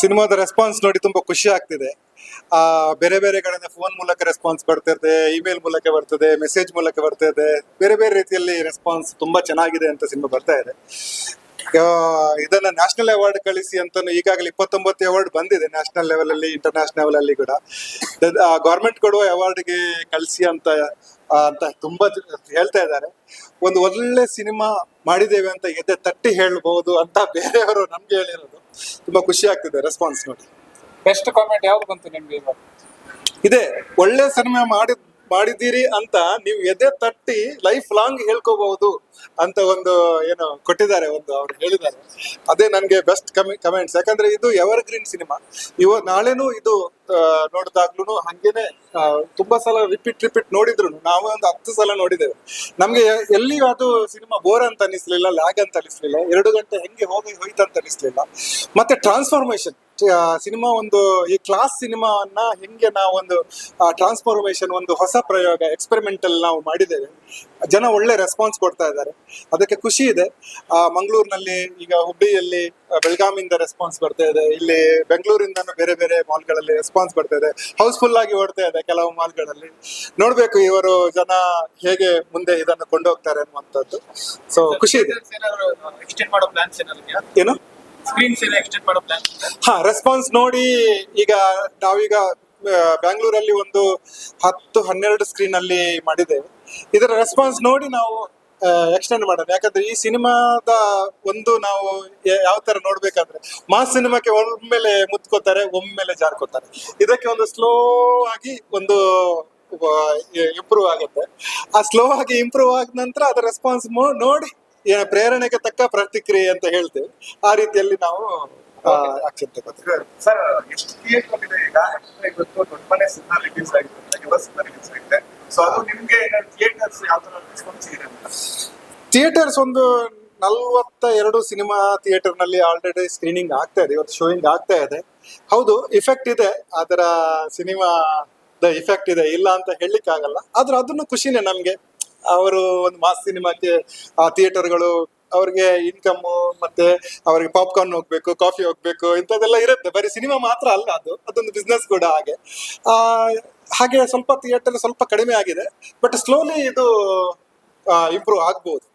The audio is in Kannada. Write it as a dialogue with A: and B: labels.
A: ಸಿನಿಮಾದ ರೆಸ್ಪಾನ್ಸ್ ನೋಡಿ ತುಂಬಾ ಖುಷಿ ಆಗ್ತಿದೆ. ಆ, ಬೇರೆ ಬೇರೆ ಕಡೆಯಿಂದ ಫೋನ್ ಮೂಲಕ ರೆಸ್ಪಾನ್ಸ್ ಬರ್ತದೆ ಇಮೇಲ್ ಮೂಲಕ ಬರ್ತದೆ ಮೆಸೇಜ್ ಮೂಲಕ ಬರ್ತದೆ. ಬೇರೆ ಬೇರೆ ರೀತಿಯಲ್ಲಿ ರೆಸ್ಪಾನ್ಸ್ ತುಂಬಾ ಚೆನ್ನಾಗಿದೆ ಅಂತ ಸಿನಿಮಾ ಬರ್ತಾ ಇದೆ. ಇದನ್ನ ನ್ಯಾಷನಲ್ ಅವಾರ್ಡ್ ಕಳಿಸಿ ಅಂತ ಈಗಾಗಲೇ ಇಪ್ಪತ್ತೊಂಬತ್ತು ಅವಾರ್ಡ್ ಬಂದಿದೆ ನ್ಯಾಷನಲ್ ಲೆವೆಲ್ ಅಲ್ಲಿ ಇಂಟರ್ನ್ಯಾಷನಲ್ ಅಲ್ಲಿ ಕೂಡ. ಗೌರ್ಮೆಂಟ್ ಕೊಡುವ ಅವಾರ್ಡ್ಗೆ ಕಳಿಸಿ ಅಂತ ಅಂತ ತುಂಬಾ ಹೇಳ್ತಾ ಇದ್ದಾರೆ. ಒಂದು ಒಳ್ಳೆ ಸಿನಿಮಾ ಮಾಡಿದ್ದೇವೆ ಅಂತ ಎದೆ ತಟ್ಟಿ ಹೇಳ್ಬಹುದು ಅಂತ ಬೇರೆಯವರು ನಮ್ಗೆ ಹೇಳಿರೋದು. ತುಂಬಾ ಖುಷಿ ಆಗ್ತಿದೆ ರೆಸ್ಪಾನ್ಸ್ ನೋಡಿ.
B: ಬೆಸ್ಟ್ ಕಾಮೆಂಟ್ ಯಾವ್ದು ಬಂತು ನಿಮ್ಗೆ ಇವಾಗ?
A: ಇದೆ. ಒಳ್ಳೆ ಸಿನಿಮಾ ಮಾಡಿ ಮಾಡಿದ್ದೀರಿ ಅಂತ ನೀವು ಎದೆ ತಟ್ಟಿ ಲೈಫ್ ಲಾಂಗ್ ಹೇಳ್ಕೋಬಹುದು ಅಂತ ಒಂದು ಏನು ಕೊಟ್ಟಿದ್ದಾರೆ, ಒಂದು ಅವ್ರು ಹೇಳಿದ್ದಾರೆ. ಅದೇ ನನಗೆ ಬೆಸ್ಟ್ ಕಮೆಂಟ್ಸ್ ಯಾಕಂದ್ರೆ ಇದು ಎವರ್ ಗ್ರೀನ್ ಸಿನಿಮಾ ಇವ, ನಾಳೆನೂ ಇದು ನೋಡಿದಾಗ್ಲೂ ಹಂಗೇನೆ ತುಂಬಾ ಸಲ ರಿಪೀಟ್ ರಿಪೀಟ್ ನೋಡಿದ್ರು ನಾವು ಒಂದು ಹತ್ತು ಸಲ ನೋಡಿದ್ದೇವೆ. ನಮ್ಗೆ ಎಲ್ಲಿ ಅದು ಸಿನಿಮಾ ಬೋರ್ ಅಂತ ಅನಿಸ್ಲಿಲ್ಲ ಲ್ಯಾಗ್ ಅಂತ ಅನಿಸ್ಲಿಲ್ಲ, ಎರಡು ಗಂಟೆ ಹೆಂಗೆ ಹೋಗಿ ಹೋಯ್ತು ಅಂತ ಅನಿಸ್ಲಿಲ್ಲ. ಮತ್ತೆ ಟ್ರಾನ್ಸ್ಫಾರ್ಮೇಶನ್ ಸಿನಿಮಾ ಒಂದು ಈ ಕ್ಲಾಸ್ ಸಿನಿಮಾವನ್ನ ಹೆಂಗೆ ನಾವೊಂದು ಟ್ರಾನ್ಸ್ಫಾರ್ಮೇಶನ್ ಒಂದು ಹೊಸ ಪ್ರಯೋಗ ಎಕ್ಸ್ಪೆರಿಮೆಂಟಲ್ ನಾವು ಮಾಡಿದ್ದೇವೆ ಜನ ಒಳ್ಳೆ ರೆಸ್ಪಾನ್ಸ್ ಕೊಡ್ತಾ ಇದ್ದಾರೆ ಅದಕ್ಕೆ ಖುಷಿ ಇದೆ ಮಂಗಳೂರಿನಲ್ಲಿ ಈಗ ಹುಬ್ಬಳ್ಳಿಯಲ್ಲಿ ಬೆಳಗಾವಿಯಿಂದ ರೆಸ್ಪಾನ್ಸ್ ಬರ್ತಾ ಇದೆ ಇಲ್ಲಿ ಬೆಂಗಳೂರಿಂದನೂ ಬೇರೆ ಬೇರೆ ಮಾಲ್ಗಳಲ್ಲಿ ರೆಸ್ಪಾನ್ಸ್ ಬರ್ತಾ ಇದೆ ಹೌಸ್ಫುಲ್ ಆಗಿ ಓಡ್ತಾ ಇದೆ ಕೆಲವು ಮಾಲ್ಗಳಲ್ಲಿ ನೋಡ್ಬೇಕು ಇವರು ಜನ ಹೇಗೆ ಮುಂದೆ ಇದನ್ನು ಕೊಂಡೋಗ್ತಾರೆ ಅನ್ನುವಂಥದ್ದು ಸೊ ಖುಷಿ ಇದೆ ಏನು
B: ಸ್ಕ್ರೀನ್ಸ್
A: ಹಾ ರೆಸ್ಪಾನ್ಸ್ ನೋಡಿ, ಈಗ ನಾವೀಗ ಬ್ಯಾಂಗ್ಳೂರಲ್ಲಿ ಒಂದು ಹತ್ತು ಹನ್ನೆರಡು ಸ್ಕ್ರೀನ್ ಅಲ್ಲಿ ಮಾಡಿದ್ದೇವೆ. ಇದರ ರೆಸ್ಪಾನ್ಸ್ ನೋಡಿ ನಾವು ಎಕ್ಸ್ಟೆಂಡ್ ಮಾಡೋಣ. ಯಾಕಂದ್ರೆ ಈ ಸಿನಿಮಾದ ಒಂದು ನಾವು ಯಾವ ತರ ನೋಡ್ಬೇಕಂದ್ರೆ ಮಾಸ್ ಸಿನಿಮಾಕ್ಕೆ ಒಮ್ಮೆಲೆ ಮುತ್ಕೋತಾರೆ, ಒಮ್ಮೆಲೆ ಜಾರ್ಕೋತಾರೆ. ಇದಕ್ಕೆ ಒಂದು ಸ್ಲೋ ಆಗಿ ಒಂದು ಇಂಪ್ರೂವ್ ಆಗುತ್ತೆ. ಆ ಸ್ಲೋ ಆಗಿ ಇಂಪ್ರೂವ್ ಆದ ನಂತರ ಅದರ ರೆಸ್ಪಾನ್ಸ್ ನೋಡಿ ಏನ ಪ್ರೇರಣೆಗೆ ತಕ್ಕ ಪ್ರತಿಕ್ರಿಯೆ ಅಂತ ಹೇಳ್ತೇವೆ ಆ ರೀತಿಯಲ್ಲಿ ನಾವು ಆಕ್ಷನ್ ತಗೋತೀವಿ.
C: ಸರ್ ಎಷ್ಟು ಥಿಯೇಟರ್ ಇದೆ ಈಗ? ಯಾಕಂದ್ರೆ ಇವತ್ತು ದೊಡ್ಡ ಮನೆ ಸಿನಿಮಾ ರಿಲೀಸ್ ಆಗಿದೆ ಯುವ ಸಿನಿಮಾ ರಿಲೀಸ್ ಆಗಿದೆ. ಸೊ ಅದು ನಿಮ್ಗೆ ಥಿಯೇಟರ್ಸ್ ಯಾವ ತರ ರೆಸ್ಪಾನ್ಸ್ ಇದೆ ಅಂತ?
A: ಥಿಯೇಟರ್ಸ್ ಒಂದು ನಲ್ವತ್ತ ಎರಡು ಸಿನಿಮಾ ಥಿಯೇಟರ್ನಲ್ಲಿ ಆಲ್ರೆಡಿ ಸ್ಕ್ರೀನಿಂಗ್ ಆಗ್ತಾ ಇದೆ ಇವತ್ತು ಶೋಯಿಂಗ್ ಆಗ್ತಾ ಇದೆ. ಹೌದು ಇಫೆಕ್ಟ್ ಇದೆ ಅದರ ಸಿನಿಮಾದ ಇಫೆಕ್ಟ್ ಇದೆ ಇಲ್ಲ ಅಂತ ಹೇಳಲಿಕ್ಕೆ ಆಗಲ್ಲ ಆದ್ರೆ ಅದನ್ನು ಖುಷಿನೇ ನಮ್ಗೆ. ಅವರು ಒಂದು ಮಾಸ್ ಸಿನಿಮಾಕ್ಕೆ ಆ ಥಿಯೇಟರ್ಗಳು ಅವ್ರಿಗೆ ಇನ್ಕಮ್ ಮತ್ತೆ ಅವ್ರಿಗೆ ಪಾಪ್ಕಾರ್ನ್ ಹೋಗ್ಬೇಕು ಕಾಫಿ ಹೋಗ್ಬೇಕು ಇಂಥದ್ದೆಲ್ಲ ಇರುತ್ತೆ. ಬರೀ ಸಿನಿಮಾ ಮಾತ್ರ ಅಲ್ಲ ಅದು. ಅದೊಂದು ಬಿಸ್ನೆಸ್ ಕೂಡ ಹಾಗೆ. ಆ, ಹಾಗೆ ಸ್ವಲ್ಪ ಥಿಯೇಟರ್ ಸ್ವಲ್ಪ ಕಡಿಮೆ ಆಗಿದೆ. ಬಟ್ ಸ್ಲೋಲಿ ಇದು ಇಂಪ್ರೂವ್ ಆಗ್ಬೋದು.